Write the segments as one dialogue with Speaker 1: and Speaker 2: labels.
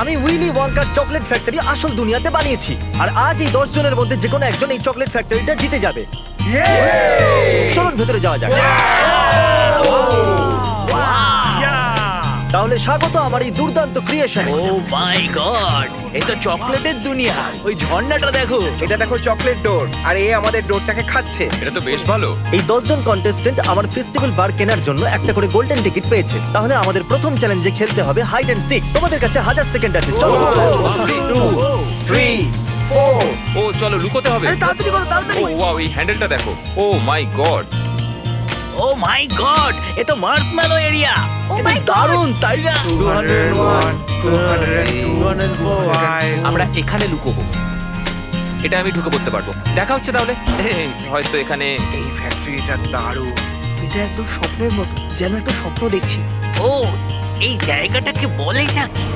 Speaker 1: আমি Willy ওয়াঙ্কার chocolate factory আসল দুনিয়াতে বানিয়েছি। আর আজ এই দশ জনের মধ্যে যে কোনো একজন এই চকলেট ফ্যাক্টরিটা জিতে যাবে। চলুন ভেতরে যাওয়া যাক। তাহলে স্বাগত আমার এই দুর্দান্ত ক্রিয়েশন
Speaker 2: ও মাই গড এই তো চকলেটের দুনিয়া। ওই ঝর্ণাটা দেখো।
Speaker 3: এটা দেখো চকলেট ডোর। আর এ আমাদের ডোরটাকে খাচ্ছে।
Speaker 4: এটা তো বেশ ভালো।
Speaker 1: এই দশজন কন্টেস্টেন্ট আমার ফেস্টিভ্যাল বার কেনার জন্য একটা করে গোল্ডেন টিকিট পেয়েছে। তাহলে আমাদের প্রথম চ্যালেঞ্জে খেলতে হবে হাইড অ্যান্ড সিক তোমাদের কাছে হাজার সেকেন্ড আছে। চলো।
Speaker 3: থ্রি ফোর
Speaker 4: ও চলো লুকোতে হবে।
Speaker 1: তাড়াতাড়ি করো তাড়াতাড়ি।
Speaker 4: ও ওয়াও এই হ্যান্ডেলটা দেখো। ও my god
Speaker 2: O my god এ তো মার্শম্যালো এরিয়া তাই
Speaker 4: আমরা এখানে লুকোবো এটা আমি ঢুকে পড়তে পারব দেখা হচ্ছে তাহলে হয়তো এখানে
Speaker 3: এই ফ্যাক্টরিটা দারুণ
Speaker 5: এটা একদম স্বপ্নের মতো যেন একটা স্বপ্ন দেখছি
Speaker 2: ও এই জায়গাটাকে বলে
Speaker 1: যাচ্ছে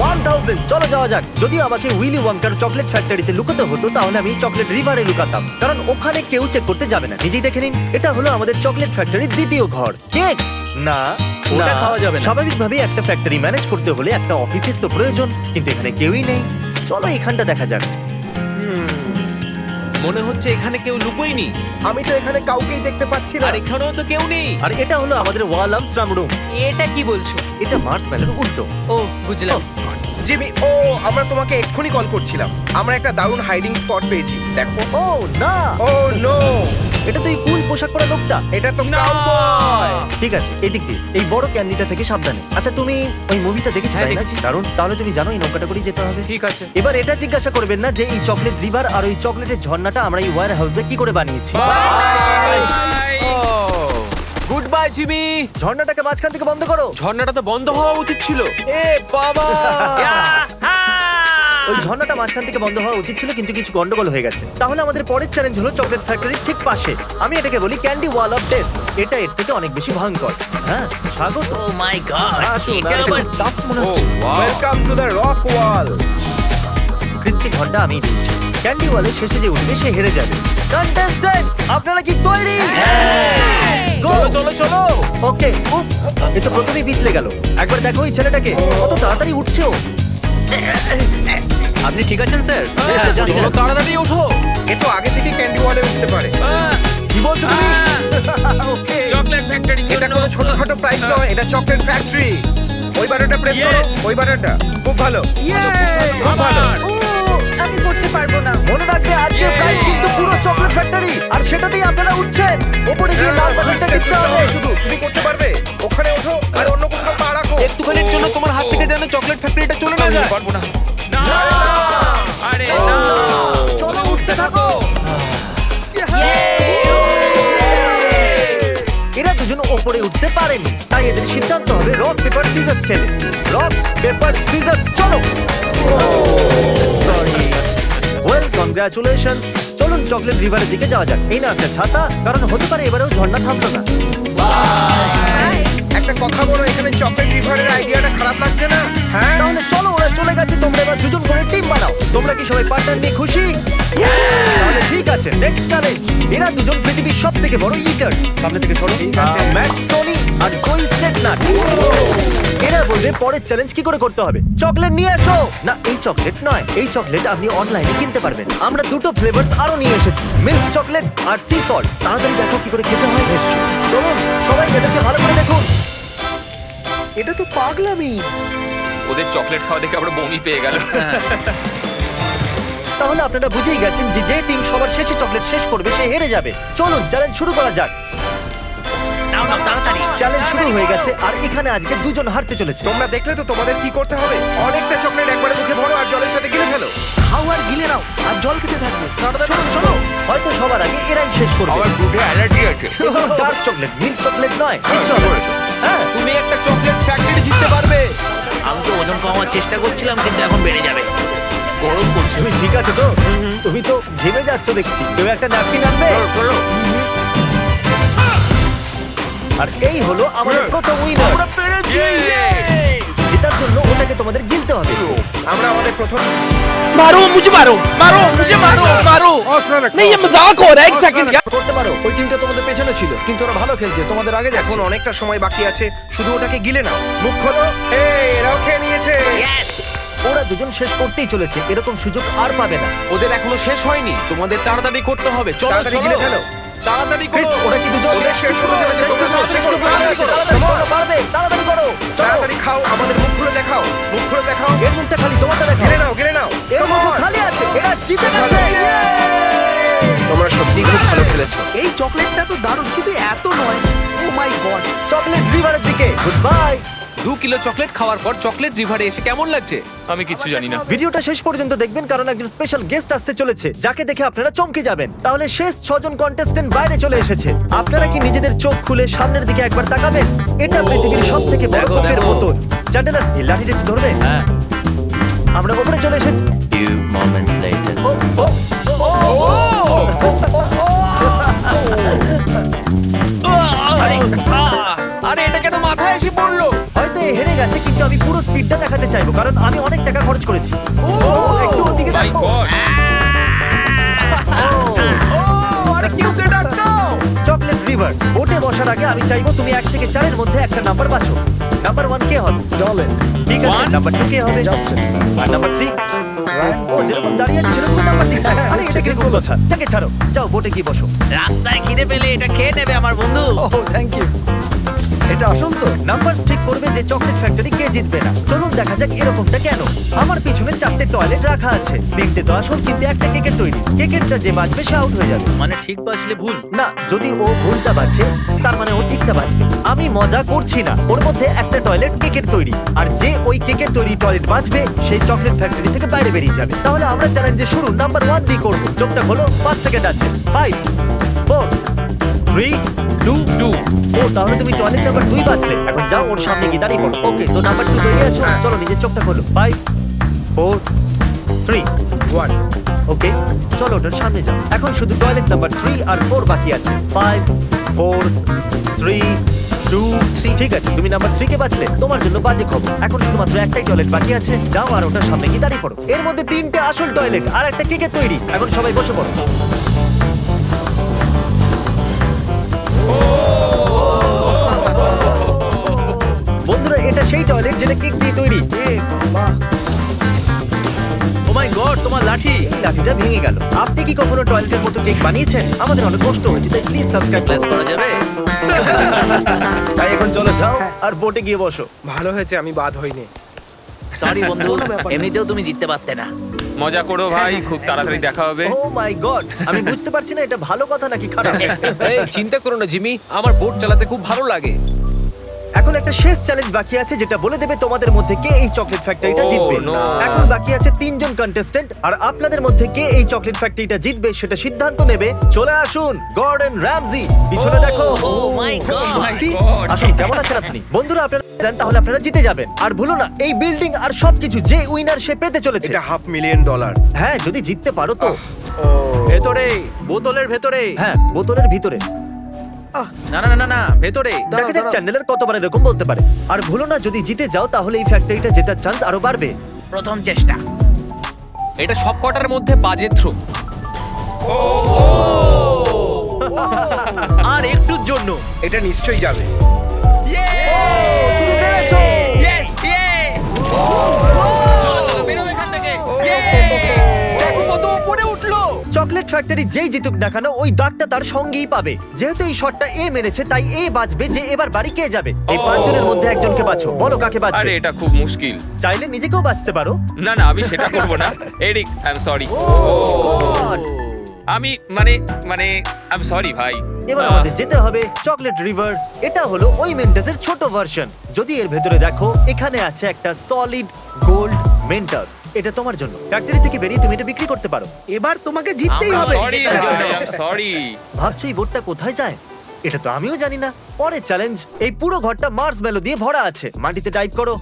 Speaker 1: 1000 চলো যাওয়া যাক। যদি আমাকে উইলি ওয়াঙ্কার চকলেট ফ্যাক্টরিতে লুকোতে হতো তাহলে আমি চকলেট রিভারে লুকাতাম। কারণ ওখানে কেউ চেক করতে যাবে না। নিজেই দেখে নিন এটা হলো আমাদের চকলেট ফ্যাক্টরির দ্বিতীয় ঘর। কেক? না
Speaker 2: ওটা খাওয়া যাবে
Speaker 1: স্বাভাবিকভাবেই একটা ফ্যাক্টরি ম্যানেজ করতে হলে একটা অফিসের তো প্রয়োজন কিন্তু এখানে কেউই নেই। চলো এখানটা দেখা যাক।
Speaker 6: মনে হচ্ছে এখানে কেউ লুকোয়নি।
Speaker 3: আমি তো এখানে কাউকেই দেখতে পাচ্ছি না।
Speaker 6: আর এখানেও তো কেউ নেই।
Speaker 1: আর এটা হলো আমাদের ওয়ালাম শ্রাম রুম
Speaker 7: এটা কি বলছো?
Speaker 1: এটা মার্স মার্সম্যানের উল্টো।
Speaker 7: ও বুঝলাম।
Speaker 3: জিমি ও আমরা তোমাকে এক্ষুনি কল করছিলাম। আমরা একটা দারুণ হাইডিং স্পট পেয়েছি। দেখো।
Speaker 1: ও না।
Speaker 3: ও নো
Speaker 1: এটা তো এই কুল পোশাক পরা লোকটা।
Speaker 3: এটা তো কাউবয়
Speaker 1: ঠিক আছে এদিক দিয়ে। এই বড় ক্যান্ডিটা থেকে সাবধানে। আচ্ছা তুমি ওই মুভিটা দেখেছ
Speaker 4: হ্যাঁ,
Speaker 1: তাই না?
Speaker 4: দেখেছি।
Speaker 1: কারণ তাহলে তুমি জানো এই নৌকাটা করেই যেতে হবে?
Speaker 4: ঠিক আছে।
Speaker 1: এবার এটা জিজ্ঞাসা করবেন না যে এই চকলেট রিভার আর ওই চকলেটের ঝর্ণাটা আমরা এই ওয়্যার হাউসে কি করে বানিয়েছি?
Speaker 6: গুড বাই জিমি
Speaker 1: ঝর্ণাটাকে মাঝখান থেকে বন্ধ করো।
Speaker 6: ঝর্ণাটা তো বন্ধ হওয়া উচিত ছিল। এ বাবা!
Speaker 1: ওই ঝর্ণাটা মাঝখান থেকে বন্ধ হওয়া উচিত ছিল কিন্তু কিছু গন্ডগোল হয়ে গেছে। তাহলে আমাদের পরের চ্যালেঞ্জ হলো চকলেট ফ্যাক্টরির ঠিক পাশে। আমি এটাকে বলি ক্যান্ডি ওয়াল অফ ডেথ এটা এর থেকে অনেক বেশি ভয়ঙ্কর। হ্যাঁ স্বাগত।
Speaker 2: ও মাই গড এটা আবার টাফ মনে হচ্ছে।
Speaker 3: Welcome to the rock wall
Speaker 1: crispy ঘরটা আমি দিচ্ছি ক্যান্ডি ওয়ালের শেষে যে উঠবে সে হেরে যাবে। কন্টেস্ট্যান্টস আপনারা কি তৈরি?
Speaker 6: চলো চলো চলো।
Speaker 1: ওকে এ তো প্রথমেই পিছলে গেল। একবার দেখো ওই ছেলেটাকে কত তাড়াতাড়ি উঠছে ও।
Speaker 2: আপনি ঠিক আছেন স্যার?
Speaker 1: হ্যাঁ,
Speaker 6: চলো তাড়াতাড়ি ওঠো
Speaker 3: এ তো আগে থেকে ক্যান্ডি ওয়ালে উঠতে পারে।
Speaker 1: কি বলছো তুমি? ওকে
Speaker 4: চকলেট ফ্যাক্টরি
Speaker 3: এটা কোনো ছোটখাটো প্রাইস নয় এটা চকলেট ফ্যাক্টরি ওই বাটনটা প্রেস করো ওই বাটনটা খুব ভালো। খুব ভালো।
Speaker 7: আমি করতে পারব না।
Speaker 1: মনে রাখবে আজকের প্রাইস কিন্তু পুরো চকলেট ফ্যাক্টরি আর সেটাতেই আপনারা উঠছেন। ওপরে গিয়ে লাল বাটনটা টিপতে হবে।
Speaker 3: শুধু তুমি করতে পারবে। ওখানে ওঠো আর অন্য কোথাও পা রাখো।
Speaker 6: একটুখানির জন্য তোমার হাত থেকে যেন চকলেট ফ্যাক্টরিটা চলে না যায়।
Speaker 4: পারব না। না! আরে না!
Speaker 1: চলো উঠতে থাকো। এরা দুজন ওপরে উঠতে পারেনি। তাই এদের সিদ্ধান্ত হবে রক পেপার সিজার খেলে। রক পেপার সিজার চলো। ওয়েল কনগ্রাচুলেশন চলুন চকলেট রিভারের দিকে যাওয়া যাক। এই না একটা ছাতা কারণ হতে পারে এবারেও ঝর্ণা থামলো না।
Speaker 3: একটা কথা বলো এখানে চকলেট রিভারের আইডিয়াটা খারাপ লাগছে না? হ্যাঁ?
Speaker 1: তাহলে চলো ওরা চলে গেছে তোমরা এবার দুজন করে টিম বানাও। তোমরা কি সবাই পার্টনার নিয়ে খুশি? তাহলে ঠিক আছে নেক্সট চ্যালেঞ্জ এরা দুজন পৃথিবীর সব থেকে বড় ইটার সামনে থেকে সরো।
Speaker 3: আছে।
Speaker 1: টনি আর জয় স্টেটনাট এরা বলবে পরের চ্যালেঞ্জ কি করে করতে হবে? চকলেট নিয়ে এসো! না এই চকলেট নয়। এই চকলেট আপনি অনলাইনে কিনতে পারবেন। আমরা দুটো ফ্লেভারস আরও নিয়ে এসেছি। মিল্ক চকলেট আর সি সল্ট তাড়াতাড়ি দেখো কি করে খেতে হয়। এসো চলুন। সবাই এদেরকে ভালো করে দেখুন।
Speaker 5: এটা তো পাগলামি।
Speaker 4: ওদের চকলেট খাওয়া দেখে আমরা বমি পেয়ে গেল।
Speaker 1: তাহলে আপনারা বুঝেই গেছেন যে যে টিম সবার শেষে চকলেট শেষ করবে সে হেরে যাবে। চলুন চ্যালেঞ্জ শুরু করা যাক।
Speaker 2: নাও নাও তাড়াতাড়ি।
Speaker 1: চ্যালেঞ্জ শুরু হয়ে গেছে আর এখানে আজকে দুজন হারতে চলেছে।
Speaker 3: তোমরা দেখলে তো তোমাদের কি করতে হবে? অনেকটা চকলেট একবারে মুখে ভরো আর জলের সাথে গিলে ফেলো।
Speaker 5: খাও আর গিলে নাও আর জল খেতে থাকবে। চলো চলো
Speaker 1: হয়তো সবার আগে এরাই শেষ করবে।
Speaker 4: আমার দুধে অ্যালার্জি আছে।
Speaker 1: ডার্ক চকলেট মিল্ক চকলেট নয়। হ্যাঁ।
Speaker 6: তুমি একটা চকলেট ফ্যাক্টরি জিততে পারবে।
Speaker 2: আমি তো ওজন কমার চেষ্টা করছিলাম কিন্তু এখন বেড়ে যাবে।
Speaker 6: গরম করছে
Speaker 1: তুমি ঠিক আছে তো? তুমি তো ঘেমে যাচ্ছ দেখছি। কেউ একটা ন্যাপকিন আনবে? আর এই হলো আমাদের প্রথম উইনার
Speaker 6: পেরেছি
Speaker 4: Yay!
Speaker 1: জেতার জন্য ওটাকে তোমাদের গিলতে হবে
Speaker 3: আমরা আমাদের প্রথম
Speaker 6: मारो मुझे मारो मारो मुझे मारो मारो नहीं ये मजाक हो रहा है एक सेकंड यार
Speaker 1: করতে পারো
Speaker 5: ওই টিমটা তোমাদের পেছনে ছিল কিন্তু ওরা ভালো খেলছে তোমাদের আগে
Speaker 3: এখন অনেকটা সময় বাকি আছে শুধু ওটাকে গিলে নাও মুখ খোলো এই এরাও খেয়ে নিয়েছে
Speaker 1: ওরা দুজন শেষ করতেই চলেছে এরকম সুযোগ আর পাবে না
Speaker 6: ওদের এখনো শেষ হয়নি তোমাদের তাড়াতাড়ি করতে হবে চলো
Speaker 3: তাড়াতাড়ি
Speaker 6: চলো
Speaker 3: গিলে ফেলো।
Speaker 6: তাড়াতাড়ি করো।
Speaker 1: ওরা কি দুজন
Speaker 3: ওদের শেষ চলেছে, তোমরা তাড়াতাড়ি করো, তাড়াতাড়ি করো।
Speaker 1: তাড়াতাড়ি পারবে তাড়াতাড়ি করো।
Speaker 3: তাড়াতাড়ি খাও আমাদের মুখ খুলে দেখাও মুখ খুলে দেখাও।
Speaker 1: এর মুখটা খালি তোমারটা দেখো
Speaker 3: গিলে নাও গিলে নাও।
Speaker 1: এর মুখ খালি আছে এরা জিতে গেছে।
Speaker 3: তোমরা সত্যিই খুব ভালো খেলেছো।
Speaker 5: এই চকলেটটা তো দারুণ কিন্তু এত নয়। ও মাই গড
Speaker 1: চকলেট রিভারের দিকে। গুড বাই
Speaker 6: দু কিলো চকলেট খাওয়ার পর চকলেট রিভারে এসে কেমন লাগছে
Speaker 4: আমি কিচ্ছু জানি না
Speaker 1: ভিডিওটা শেষ পর্যন্ত দেখবেন কারণ একজন স্পেশাল গেস্ট আসতে চলেছে যাকে দেখে আপনারা চমকে যাবেন তাহলে শেষ ছজন কন্টেস্টেন্ট বাইরে চলে এসেছে আপনারা কি নিজেদের চোখ খুলে সামনের দিকে একবার তাকাবেন এটা পৃথিবীর সব থেকে বড়
Speaker 4: দেখো।
Speaker 1: বোতল চ্যান্ডেলার এই লাঠিটা একটু ধরবে
Speaker 4: হ্যাঁ
Speaker 1: আমরা উপরে চলে এসেছি
Speaker 8: few moments later.
Speaker 1: ও, ও, ও, ও,
Speaker 6: আরে এটা কেন মাথায় এসে পড়ল
Speaker 1: গেছে কিন্তু আমি পুরো স্পিডটা দেখাতে চাইব কারণ আমি অনেক টাকা খরচ করেছি। ও একটু ওদিকে দেখো। চকলেট রিভার বোটে বসার আগে আমি চাইব তুমি এক থেকে চারের মধ্যে একটা নাম্বার বাছো। নাম্বার ওয়ান কে হবে?
Speaker 5: ডলেন
Speaker 1: ঠিক আছে
Speaker 4: One.
Speaker 1: নাম্বার টু কে হবে? আর নাম্বার থ্রি ও যেরকম দাঁড়িয়ে আছে সেরকম নাম্বার দিচ্ছে। আরে এটা কীরকম কথা? যাকে ছাড়ো যাও বোটে গিয়ে বসো।
Speaker 2: রাস্তায় খিদে পেলে এটা খেয়ে নেবে আমার বন্ধু।
Speaker 5: ও থ্যাংক ইউ এটা আসল তো
Speaker 1: নাম্বার ঠিক করবে যে চকলেট ফ্যাক্টরি কে জিতবে না। চলুন দেখা যাক এরকমটা কেন। আমার পিছনে চারটে টয়লেট রাখা আছে। তিনটে তো আসল কিন্তু একটা কেকের তৈরি। কেকেরটা যে বাজবে সে আউট হয়ে যাবে।
Speaker 2: মানে ঠিক বাসলে ভুল?
Speaker 1: না যদি ও ভুলটা বাজছে তার মানে ও ঠিকটা বাজবে। আমি মজা করছি না। ওর মধ্যে একটা টয়লেট কেকের তৈরি। আর যে ওই কেকের তৈরি টয়লেট বাজবে সেই চকলেট ফ্যাক্টরি থেকে বাইরে বেরিয়ে যাবে। তাহলে আমরা চ্যালেঞ্জে শুরু নাম্বার ওয়ান দিয়ে করব। চোখটা হলো পাঁচ সেকেন্ড আছে। Five four three two
Speaker 4: two
Speaker 1: ও তাহলে তুমি টয়লেট নাম্বার দুই বাজলে। এখন যাও ওর সামনে গিয়ে দাঁড়িয়ে পড়ো। ওকে তো নাম্বার টু তৈরি আছো? চলো নিজের চোখটা খোলো। Five four three
Speaker 3: one
Speaker 1: okay চলো ওটার সামনে যাও। এখন শুধু টয়লেট নাম্বার থ্রি আর ফোর বাকি আছে। Five four three two three ঠিক আছে তুমি নাম্বার থ্রি কে বাঁচলে তোমার জন্য বাজে খবর। এখন শুধুমাত্র একটাই টয়লেট বাকি আছে। যাও আর ওটার সামনে গিয়ে দাঁড়িয়ে পড়ো। এর মধ্যে তিনটে আসল টয়লেট আর একটা কেকে তৈরি। এখন সবাই বসে পড়ো। যেটা কেক দিয়ে তৈরি।
Speaker 2: ও মাই গড তোমার লাঠি।
Speaker 1: এই লাঠিটা ভেঙে গেল। আপনি কি কখনো টয়লেটের মতো কেক বানিয়েছেন? আমাদের অনেক কষ্ট হয়েছে তাই প্লিজ সাবস্ক্রাইব
Speaker 2: প্লেস করা যাবে?
Speaker 1: তাই এখন চলো যাও আর বোটে গিয়ে বসো।
Speaker 3: ভালো হয়েছে আমি বাদ হইনি।
Speaker 2: সরি বন্ধু। এমনিতেও তুমি জিততে পারতে না।
Speaker 4: মজা করো ভাই খুব তাড়াতাড়ি দেখা হবে।
Speaker 1: ও মাই গড আমি বুঝতে পারছি না এটা ভালো কথা নাকি খারাপ।
Speaker 6: এই চিন্তা করো না জিমি আমার বোট চালাতে খুব ভালো লাগে।
Speaker 1: এখন একটা শেষ চ্যালেঞ্জ বাকি আছে যেটা বলে দেবে তোমাদের মধ্যে কে এই চকলেট ফ্যাক্টরিটা
Speaker 4: Oh,
Speaker 1: জিতবে।
Speaker 4: no.
Speaker 1: এখন বাকি আছে তিনজন কন্টেস্ট্যান্ট আর আপনাদের মধ্যে কে এই চকলেট ফ্যাক্টরিটা জিতবে সেটা সিদ্ধান্ত নেবে। চলে আসুন গর্ডন র্যামজি পিছনে দেখো।
Speaker 2: ও মাই গড
Speaker 1: সত্যি? আসুন কেমন আছেন আপনি? বন্ধুরা আপনারা দেন তাহলে আপনারা জিতে যাবেন। আর ভুলো না এই বিল্ডিং আর সবকিছু যে উইনার সে পেতে চলেছে।
Speaker 3: এটা হাফ মিলিয়ন ডলার
Speaker 1: হ্যাঁ যদি জিততে পারো তো।
Speaker 3: ও।
Speaker 2: ভেতরে বোতলের ভেতরে
Speaker 1: হ্যাঁ বোতলের ভিতরে।
Speaker 2: না না না, না না ভেতরে।
Speaker 1: দেখা যাক চ্যানেলের কতবার এরকম বলতে পারে। আর ভুলো না যদি জিতে যাও তাহলে এই ফ্যাক্টরিটা জেতার চান্স আরও বাড়বে।
Speaker 2: প্রথম চেষ্টা।
Speaker 6: এটা সব কটার মধ্যে বাজে থ্রো
Speaker 2: আর একটুর জন্য।
Speaker 3: এটা নিশ্চয়ই যাবে।
Speaker 6: কত উপরে
Speaker 1: চকলেট ফ্যাক্টরি যেই জিতুক না কেন ওই দাগটা তার সঙ্গেই পাবে। যেহেতু এই শটটা এ মেরেছে তাই এ বাঁচবে যে এবার বাড়ি কে যাবে। এই
Speaker 4: ও।
Speaker 1: পাঁচজনের মধ্যে একজনকে বাছো বলো কাকে
Speaker 4: আরে
Speaker 1: বাঁচবে
Speaker 4: এটা খুব মুশকিল।
Speaker 1: চাইলে নিজেকেও বাঁচতে পারো।
Speaker 4: না না আমি সেটা করব না। Eric I am sorry
Speaker 1: God!
Speaker 4: আমি মানে মানে আই এম সরি ভাই।
Speaker 1: এবার
Speaker 4: আহ,
Speaker 1: আমাদের যেতে হবে চকলেট রিভার এটা হলো ওই মেন্টাসের ছোট ভার্সন যদি এর ভেতরে দেখো এখানে আছে একটা সলিড গোল্ড মেন্টাস এটা তোমার জন্য। ফ্যাক্টরি থেকে বেরিয়ে তুমি এটা বিক্রি করতে পারো।
Speaker 5: এবার তোমাকে জিততেই হবে।
Speaker 4: সরি সরি
Speaker 1: ভাবছ এই বোর্ডটা কোথায় যায়? এটা তো আমিও জানি না। পরে চ্যালেঞ্জ এই পুরো ঘরটা মার্স মেলো দিয়ে ভরা আছে। মাটিতে টাইপ করো।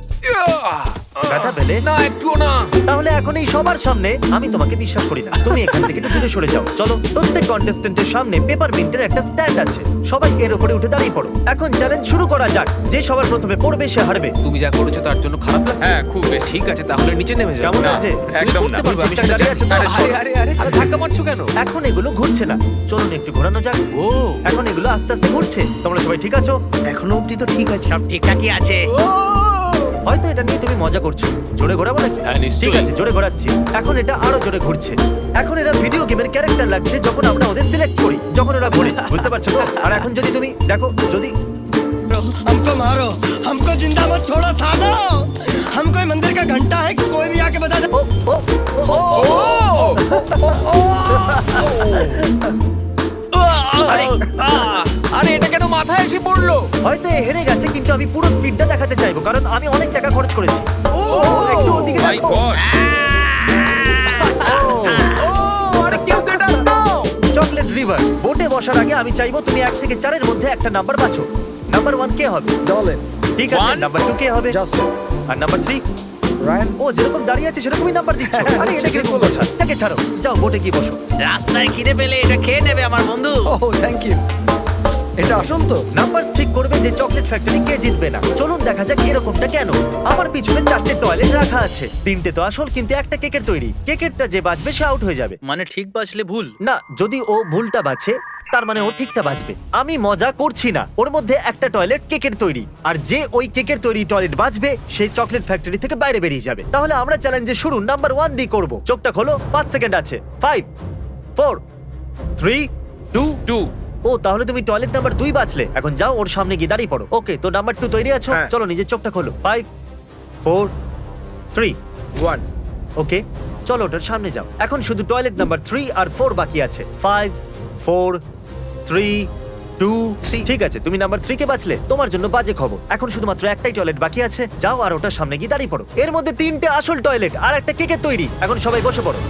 Speaker 1: ব্যথা পেলে?
Speaker 3: না একটুও না।
Speaker 1: তাহলে এখন এই সবার সামনে আমি তোমাকে বিশ্বাস করি না। তুমি এখান থেকে একটু দূরে সরে যাও। চলো প্রত্যেক কন্টেস্টেন্টের সামনে পেপার মিন্টের একটা স্ট্যান্ড আছে। সবাই এর উপরে উঠে দাঁড়িয়ে পড়ো। এখন চ্যালেঞ্জ শুরু করা যাক। যে সবার প্রথমে পড়বে সে হারবে।
Speaker 3: তুমি যা করেছ তার জন্য খারাপ লাগছে?
Speaker 4: হ্যাঁ খুব বেশি।
Speaker 3: ঠিক আছে তাহলে নিচে নেমে যাও।
Speaker 1: কেমন
Speaker 3: না,
Speaker 1: আছে?
Speaker 4: একদম না।
Speaker 3: আমি সেটা
Speaker 1: দাঁড়িয়ে আছো
Speaker 3: আরে,
Speaker 1: আরে,
Speaker 3: আরে, আরে, আরে, ধাক্কা মারছো কেন?
Speaker 1: এখন এগুলো ঘুরছে না। চলুন একটু ঘোরানো যাক।
Speaker 3: ও।
Speaker 1: এখন এগুলো আস্তে আস্তে ঘুরছে। তোমরা সবাই ঠিক আছো?
Speaker 5: এখনও অব্দি তো ঠিক আছে।
Speaker 2: সব ঠিকঠাকই আছে।
Speaker 1: হয়তো এটা নিয়ে তুমি মজা করছো জোরে ঘোরাবো নাকি
Speaker 4: হ্যাঁ, নিশ্চয়ই।
Speaker 1: ঠিক আছে জোরে ঘোরাচ্ছি এখন এটা আরো জোরে ঘুরছে এখন এরা ভিডিও গেমের ক্যারেক্টার লাগছে যখন আমরা ওদের সিলেক্ট করি যখন ওরা ঘুরে বুঝতে পারছো তো আর এখন যদি তুমি দেখো যদি
Speaker 5: हमको मारो हमको जिंदा मत छोड़ो सालो हम कोई मंदिर का घंटा है कि कोई भी आके बता दे
Speaker 1: ও ও ও ও
Speaker 4: আরে আহ! আরে এটা কেন মাথায় এসে পড়ল?
Speaker 1: হয়তো হেরে গেছে কিন্তু আমি পুরো স্পিডটা দেখাতে চাইব কারণ আমি অনেক টাকা খরচ করেছি। ওদিকে My চকলেট রিভার বোটে বসার আগে আমি চাইব তুমি এক থেকে চারের মধ্যে একটা নাম্বার বাছো। নাম্বার ওয়ান কে হবে?
Speaker 5: ডলেন
Speaker 1: ঠিক আছে
Speaker 4: One?
Speaker 1: নাম্বার টু কে হবে? আর নাম্বার থ্রি?
Speaker 5: রায়ান
Speaker 1: ও যেরকম দাঁড়িয়ে আছে সেরকমই নাম্বার দিচ্ছ। আরে এটা কীরকম কথা তাকে ছাড়ো যাও বোটে গিয়ে বসো।
Speaker 2: রাস্তায় খিদে পেলে এটা খেয়ে নেবে আমার বন্ধু।
Speaker 5: ও থ্যাংক ইউ এটা আসল তো?
Speaker 1: নাম্বার ঠিক করবে যে চকলেট ফ্যাক্টরি কে জিতবে না। চলুন দেখা যাক এরকমটা কেন। আমার পিছনে চারটে টয়লেট রাখা আছে। তিনটে তো আসল কিন্তু একটা কেকের তৈরি। কেকেরটা যে বাজবে সে আউট হয়ে যাবে।
Speaker 2: মানে ঠিক বাজলে ভুল?
Speaker 1: না যদি ও ভুলটা বাছে তার মানে ও ঠিকটা বাজবে। আমি মজা করছি না। ওর মধ্যে একটা টয়লেট কেকের তৈরি। আর যে ওই কেকের তৈরি টয়লেট বাজবে সে চকলেট ফ্যাক্টরি থেকে বাইরে বেরিয়ে যাবে। তাহলে আমরা চ্যালেঞ্জে শুরু নাম্বার ওয়ান দিয়ে করব। চোখটা খোলো পাঁচ সেকেন্ড আছে। Five four three two
Speaker 4: two
Speaker 1: ও তাহলে তুমি টয়লেট নাম্বার দুই বাঁচলে। এখন যাও ওর সামনে গিয়ে দাঁড়িয়ে পড়ো। ওকে তো নাম্বার টু তৈরি আছো?
Speaker 3: হ্যাঁ।
Speaker 1: চলো নিজের চোখটা খোলো। Five four three
Speaker 3: one
Speaker 1: okay চলো ওটার সামনে যাও। এখন শুধু টয়লেট নাম্বার থ্রি আর ফোর বাকি আছে। ফাইভ ফোর থ্রি টু ঠিক আছে তুমি নাম্বার থ্রি কে বাঁচলে? তোমার জন্য বাজে খবর। এখন শুধুমাত্র একটাই টয়লেট বাকি আছে। যাও আর ওটার সামনে গিয়ে দাঁড়িয়ে পড়ো। এর মধ্যে তিনটে আসল টয়লেট আর একটা কেকের তৈরি। এখন সবাই বসে পড়ো।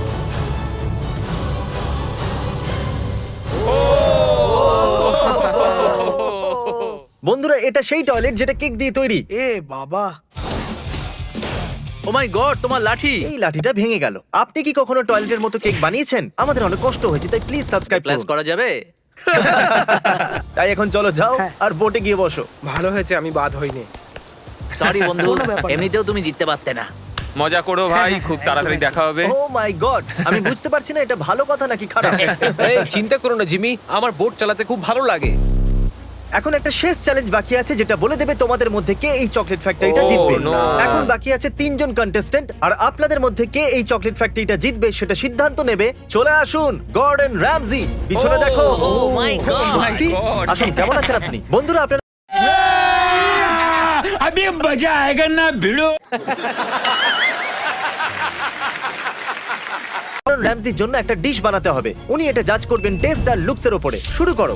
Speaker 1: বন্ধুরা এটা সেই টয়লেট যেটা কেক দিয়ে তৈরি।
Speaker 5: এ বাবা।
Speaker 2: ও মাই গড তোমার লাঠি।
Speaker 1: এই লাঠিটা ভেঙে গেল। আপনি কি কখনো টয়লেটের মতো কেক বানিয়েছেন? আমাদের অনেক কষ্ট হয়েছে তাই প্লিজ সাবস্ক্রাইব
Speaker 2: প্লাস করা যাবে?
Speaker 1: তাই এখন চলো যাও
Speaker 5: হ্যাঁ।
Speaker 1: আর বোটে গিয়ে বসো।
Speaker 3: ভালো হয়েছে আমি বাদ হইনি।
Speaker 2: সরি বন্ধু। এমনিতেও তুমি জিততে পারতে না।
Speaker 4: মজা করো ভাই খুব তাড়াতাড়ি দেখা হবে।
Speaker 1: ও মাই গড আমি বুঝতে পারছি না এটা ভালো কথা নাকি খারাপ?
Speaker 3: এই চিন্তা করো না জিমি আমার বোট চালাতে খুব ভালো লাগে।
Speaker 1: এখন একটা শেষ চ্যালেঞ্জ বাকি আছে যেটা বলে দেবে তোমাদের মধ্যে কে এই চকলেট ফ্যাক্টরিটা
Speaker 4: Oh,
Speaker 1: জিতবে
Speaker 4: no.
Speaker 1: এখন বাকি আছে তিনজন কন্টেস্ট্যান্ট আর আপনাদের মধ্যে কে এই চকলেট ফ্যাক্টরিটা জিতবে সেটা সিদ্ধান্ত নেবে চলে আসুন গর্ডন র্যামজি পিছনে
Speaker 4: Oh,
Speaker 1: দেখো
Speaker 2: ও মাই গড
Speaker 1: সত্যি?
Speaker 4: God.
Speaker 1: আসুন কেমন আছেন আপনি বন্ধুরা আপনারা
Speaker 6: अभी मजा आएगा ना भिड़ो
Speaker 1: গর্ডন র্যামজির জন্য একটা ডিশ বানাতে হবে উনি এটা জাজ করবেন টেস্ট আর লুকসের উপরে শুরু করো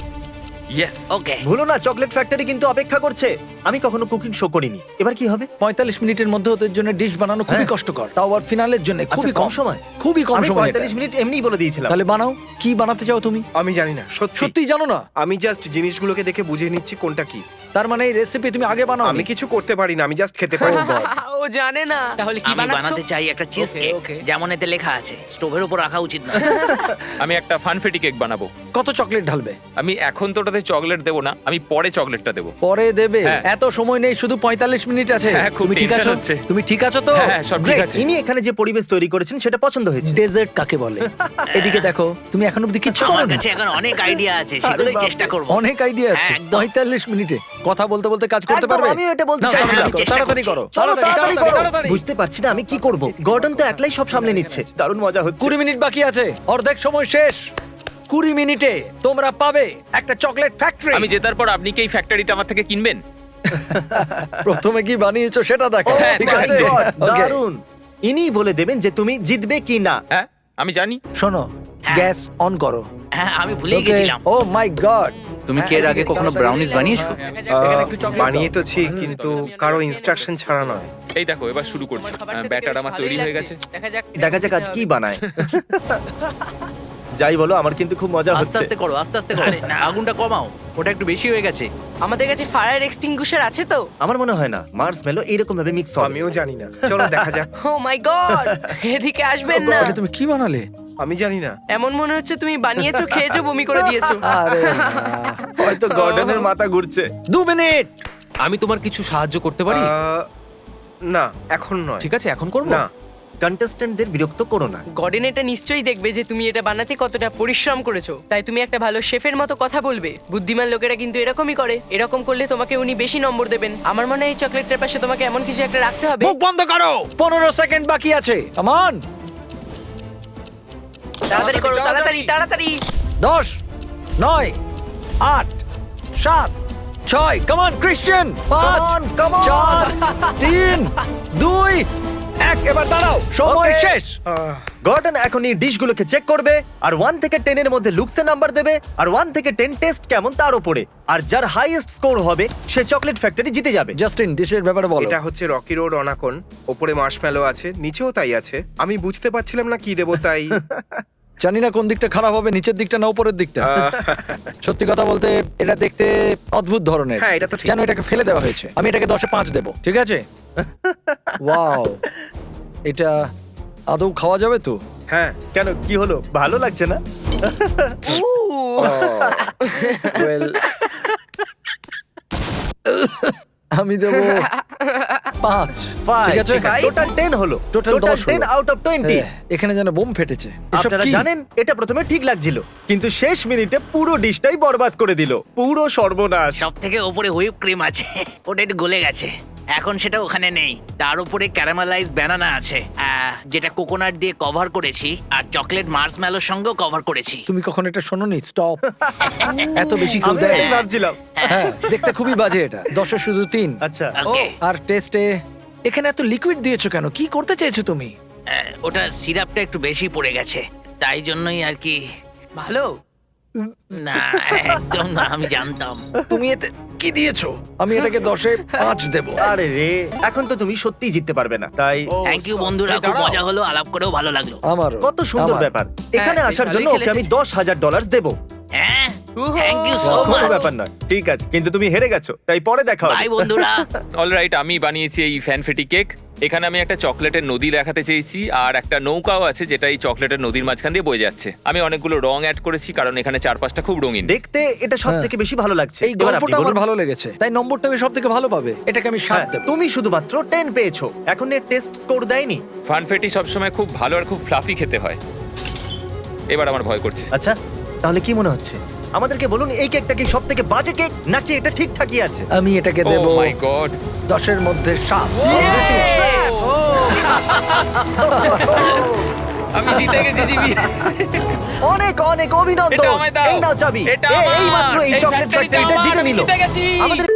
Speaker 4: ইয়েস
Speaker 2: ওকে
Speaker 1: ভুলো না চকলেট ফ্যাক্টরি কিন্তু অপেক্ষা করছে। আমি কখনো কুকিং শো করিনি। এবার কি হবে?
Speaker 9: পঁয়তাল্লিশ মিনিটের মধ্যে ওদের জন্য ডিশ বানানো খুবই
Speaker 1: হ্যাঁ।
Speaker 9: কষ্টকর। তাও আবার ফিনালের জন্য
Speaker 1: আচ্ছা,
Speaker 9: খুবই
Speaker 1: কম সময়?
Speaker 9: খুবই কম
Speaker 1: আমি
Speaker 9: সময় এটা।
Speaker 1: পঁয়তাল্লিশ মিনিট এমনিই বলে দিয়েছিলাম।
Speaker 9: তাহলে বানাও। কি বানাতে চাও তুমি?
Speaker 3: আমি জানি না সত্যি।
Speaker 9: সত্যি জানো না?
Speaker 3: আমি জাস্ট জিনিসগুলোকে দেখে বুঝে নিচ্ছি কোনটা কি।
Speaker 9: তার মানে এই রেসিপি তুমি আগে বানাও
Speaker 3: আমি কিছু করতে পারি না আমি জাস্ট খেতে পারি।
Speaker 7: ও জানে না। তাহলে কি
Speaker 2: আমি
Speaker 7: বানাচ্ছো?
Speaker 2: বানাতে চাই একটা চিজ
Speaker 3: Okay,
Speaker 2: কেক
Speaker 3: okay.
Speaker 2: যেমন এতে লেখা আছে। স্টোভের উপর রাখা উচিত না।
Speaker 4: আমি একটা ফানফেটি কেক বানাবো।
Speaker 9: কত চকলেট ঢালবে?
Speaker 4: আমি এখন তো ওটাতে চকলেট দেবো না আমি পরে চকলেটটা দেবো।
Speaker 9: পরে দেবে?
Speaker 4: হ্যাঁ।
Speaker 9: এত সময় নেই শুধু পঁয়তাল্লিশ মিনিট আছে।
Speaker 4: হ্যাঁ, খুব
Speaker 9: তুমি ঠিক
Speaker 4: tension
Speaker 9: আছো?
Speaker 4: হচ্ছে।
Speaker 9: তুমি ঠিক আছো তো?
Speaker 4: হ্যাঁ, সব ঠিক আছে।
Speaker 1: ইনি এখানে যে পরিবেশ তৈরি করেছেন সেটা পছন্দ হয়েছে।
Speaker 9: ডেজার্ট কাকে বলে? এদিকে দেখো তুমি এখন অব্দি কিচ্ছু
Speaker 2: আমার
Speaker 9: করো না
Speaker 2: কাছে এখন অনেক আইডিয়া আছে সেগুলোই
Speaker 1: বাপরে।
Speaker 2: চেষ্টা করব।
Speaker 9: অনেক আইডিয়া আছে।
Speaker 2: হ্যাঁ, একদম।
Speaker 9: পঁয়তাল্লিশ মিনিটে কথা বলতে বলতে কাজ করতে
Speaker 1: একদম,
Speaker 9: পারবে?
Speaker 1: আমিও এটা বলতে চাইছিলাম।
Speaker 9: তাড়াতাড়ি করো,
Speaker 2: চেষ্টা
Speaker 9: তাড়াতাড়ি
Speaker 2: করছি।
Speaker 9: করো।
Speaker 1: চলো তাড়াতাড়ি করো। বুঝতে পারছি না আমি কি করব। গর্ডন তো একলাই সব সামলে নিচ্ছে। দারুণ মজা হচ্ছে।
Speaker 9: কুড়ি মিনিট বাকি আছে। অর্ধেক সময় শেষ। কুড়ি মিনিটে তোমরা পাবে একটা চকলেট ফ্যাক্টরি।
Speaker 4: আমি জেতার পর আপনি কি এই ফ্যাক্টরিটা আমার থেকে কিনবেন?
Speaker 9: প্রথমে কি বানিয়েছো সেটা দেখো।
Speaker 1: Oh
Speaker 9: ঠিক আছে। Okay.
Speaker 1: দারুণ। ইনি বলে দেবেন যে তুমি জিতবে কি না।
Speaker 4: হ্যাঁ আমি জানি।
Speaker 9: শোনো
Speaker 2: হ্যাঁ।
Speaker 9: গ্যাস অন করো।
Speaker 2: হ্যাঁ আমি ভুলেই গেছিলাম।
Speaker 9: ও মাই গড
Speaker 2: তুমি কি এর আগে কখনো ব্রাউনিজ বানিয়েছো?
Speaker 3: বানিয়ে তো ছি কিন্তু কারও ইনস্ট্রাকশন ছাড়া নয়।
Speaker 4: এই দেখো এবার শুরু করছি। ব্যাটার আমার তৈরি হয়ে গেছে।
Speaker 7: দেখা
Speaker 1: দেখা যাক আজ কি বানায়। যাই বলো আমার কিন্তু খুব মজা
Speaker 2: আস্তে
Speaker 1: হচ্ছে।
Speaker 2: আস্তে করো আস্তে আস্তে করো। আগুনটা কমাও ওটা একটু বেশি হয়ে গেছে।
Speaker 7: আমাদের কাছে ফায়ার এক্সটিংগুশার আছে তো?
Speaker 1: আমার মনে হয় না মার্স মেলো এরকম ভাবে মিক্স হবে।
Speaker 3: আমিও জানি না। চলো দেখা যাক।
Speaker 7: ও মাই গড এদিকে আসবেন না।
Speaker 9: এটা তুমি কি বানালে?
Speaker 3: আমি জানি না।
Speaker 7: এমন মনে হচ্ছে তুমি বানিয়েছো খেয়েছো বমি করে দিয়েছ।
Speaker 9: আরে
Speaker 1: হয়তো গর্ডেনের মাথা ঘুরছে।
Speaker 9: দু মিনিট!
Speaker 4: আমি তোমার কিছু সাহায্য করতে পারি?
Speaker 3: আহ, না এখন নয়।
Speaker 4: ঠিক আছে এখন করব?
Speaker 3: না।
Speaker 1: কন্টেস্ট্যান্টদের বিরক্ত করো না।
Speaker 7: গর্ডেন এটা নিশ্চয়ই দেখবে যে তুমি এটা বানাতে কতটা পরিশ্রম করেছ। তাই তুমি একটা ভালো শেফের মতো কথা বলবে। বুদ্ধিমান লোকেরা কিন্তু এরকমই করে। এরকম করলে তোমাকে উনি বেশি নম্বর দেবেন। আমার মনে হয় এই চকলেটটার পাশে তোমাকে এমন কিছু একটা রাখতে হবে।
Speaker 9: মুখ বন্ধ করো! পনেরো সেকেন্ড বাকি আছে। কামন
Speaker 7: তাড়াতাড়ি করো তাড়াতাড়ি! তাড়াতাড়ি
Speaker 9: দশ নয় আট সাত ছয় কামন ক্রিশ্চিয়ান পাঁচ
Speaker 1: on!
Speaker 9: চার তিন দুই এক এবার দাঁড়াও। সময়
Speaker 1: Okay.
Speaker 9: শেষ।
Speaker 1: গর্ডন এখন এই ডিশগুলোকে চেক করবে আর ওয়ান থেকে টেন এর মধ্যে লুকসে নাম্বার দেবে আর ওয়ান থেকে টেন টেস্ট কেমন তার উপরে। আর যার হাইয়েস্ট স্কোর হবে সে চকলেট ফ্যাক্টরি জিতে যাবে।
Speaker 9: জাস্টিন ডিশের ব্যাপারে বলো।
Speaker 3: এটা হচ্ছে রকি রোড অনাকন ওপরে মার্শম্যালো আছে নিচেও তাই আছে। আমি বুঝতে পারছিলাম না কি দেবো তাই।
Speaker 9: জানি না কোন দিকটা খারাপ হবে নিচের দিকটা না উপরের দিকটা। সত্যি কথা বলতে এটা দেখতে অদ্ভুত ধরনের।
Speaker 3: হ্যাঁ, এটা তো ঠিক।
Speaker 9: যেন এটাকে ফেলে দেওয়া হয়েছে। আমি এটাকে দশে পাঁচ দেবো। ঠিক আছে? ওয়াও এটা আদৌ খাওয়া যাবে তো?
Speaker 3: হ্যাঁ।
Speaker 1: কেন কি হলো? ভালো লাগছে না?
Speaker 9: Well, আমি দেবো পাঁচ। ঠিক আছে?
Speaker 1: টোটাল টেন হলো।
Speaker 9: Total
Speaker 1: টোটাল
Speaker 9: দশ হলো।
Speaker 1: টেন আউট অফ টোয়েন্টি
Speaker 9: এখানে যেন বোম ফেটেছে। এসব
Speaker 1: আপনারা
Speaker 9: কি?
Speaker 1: জানেন এটা প্রথমে ঠিক লাগছিল। কিন্তু শেষ মিনিটে পুরো ডিশটাই বরবাদ করে দিল। পুরো সর্বনাশ।
Speaker 2: সব থেকে ওপরে হুইপ ক্রিম আছে। ওটা একটু গলে গেছে। এখন সেটা ওখানে নেই। তার উপরে ক্যারামেলাইজ ব্যানানা আছে। আহ, যেটা কোকোনাট দিয়ে কভার করেছি আর চকলেট মার্স ম্যালোর সঙ্গেও কভার করেছি।
Speaker 9: তুমি কখন এটা শোনোনি? স্টপ। এত বেশি কেউ দেয়
Speaker 1: এটাই ভাবছিলাম।
Speaker 9: হ্যাঁ। দেখতে খুবই বাজে এটা। দশে শুধু তিন।
Speaker 1: আচ্ছা।
Speaker 9: আর টেস্টে এখানে এত লিকুইড দিয়েছ কেন? কি করতে চেয়েছো তুমি?
Speaker 2: ওটা সিরাপটা একটু বেশি পড়ে গেছে। তাই জন্যই আর কি
Speaker 7: ভালো।
Speaker 2: না একদম না আমি জানতাম।
Speaker 9: তুমি এতে কি দিয়েছ? আমি এটাকে দশে পাঁচ দেবো।
Speaker 1: আরে রে এখন তো তুমি সত্যিই জিততে পারবে না তাই
Speaker 2: থ্যাংক ইউ বন্ধুরা খুব মজা হলো আলাপ করেও ভালো লাগল।
Speaker 9: আমার
Speaker 1: কত সুন্দর ব্যাপার। এখানে
Speaker 7: বেশ
Speaker 1: আসার জন্য
Speaker 7: ভালোই
Speaker 1: ওকে আমি দশ হাজার ডলার দেবো।
Speaker 2: হ্যাঁ থ্যাংক ইউ সো
Speaker 1: কোনো
Speaker 2: মাচ
Speaker 1: ব্যাপার নয় ঠিক আছে। কিন্তু তুমি হেরে গেছো তাই পরে দেখা হবে।
Speaker 2: বাই বন্ধুরা।
Speaker 4: অলরাইট আমি বানিয়েছি এই ফ্যানফেটি কেক এখানে আমি একটা চকলেটের নদী দেখাতে চেয়েছি আর একটা নৌকাও আছে যেটা এই চকলেটের নদীর মাঝখান দিয়ে বয়ে যাচ্ছে। আমি অনেকগুলো রং অ্যাড করেছি কারণ এখানে চারপাশটা খুব রঙিন।
Speaker 1: দেখতে এটা সব থেকে বেশি ভালো লাগছে।
Speaker 9: হ্যাঁ। এই
Speaker 1: এবার আপনি
Speaker 9: গল্পটা আমার ভালো লেগেছে তাই নম্বরটা আমি সব থেকে ভালো পাবে এটাকে আমি সাত
Speaker 1: হ্যাঁ,
Speaker 9: দেবো।
Speaker 1: তুমি শুধুমাত্র টেন পেয়েছ। এখন এর টেস্ট স্কোর দেয়নি।
Speaker 4: ফানফেটি সবসময় খুব ভালো আর খুব ফ্লাফি খেতে হয়। এবার আমার ভয় করছে।
Speaker 1: আচ্ছা তাহলে কি মনে হচ্ছে? আমাদেরকে বলুন এই কেকটা কি সব থেকে বাজে কেক নাকি এটা ঠিকঠাকই আছে?
Speaker 9: আমি এটাকে
Speaker 4: ও
Speaker 9: দেবো
Speaker 4: মাই গড
Speaker 9: দশের মধ্যে সাত।
Speaker 4: আমি জিতে গেছি জিবি
Speaker 1: অনেক অনেক অভিনন্দন
Speaker 4: এটা আমায় দাও।
Speaker 1: এই নাও চাবি
Speaker 4: এটা
Speaker 1: এ-
Speaker 4: আমার।
Speaker 1: এই মাত্র এই
Speaker 4: এই
Speaker 1: চকলেট
Speaker 4: factory টা
Speaker 1: ফ্যাক্টরিটা
Speaker 4: আমার।
Speaker 1: জিতে
Speaker 4: আমি
Speaker 1: নিল
Speaker 4: জিতে গেছি।
Speaker 1: আমাদের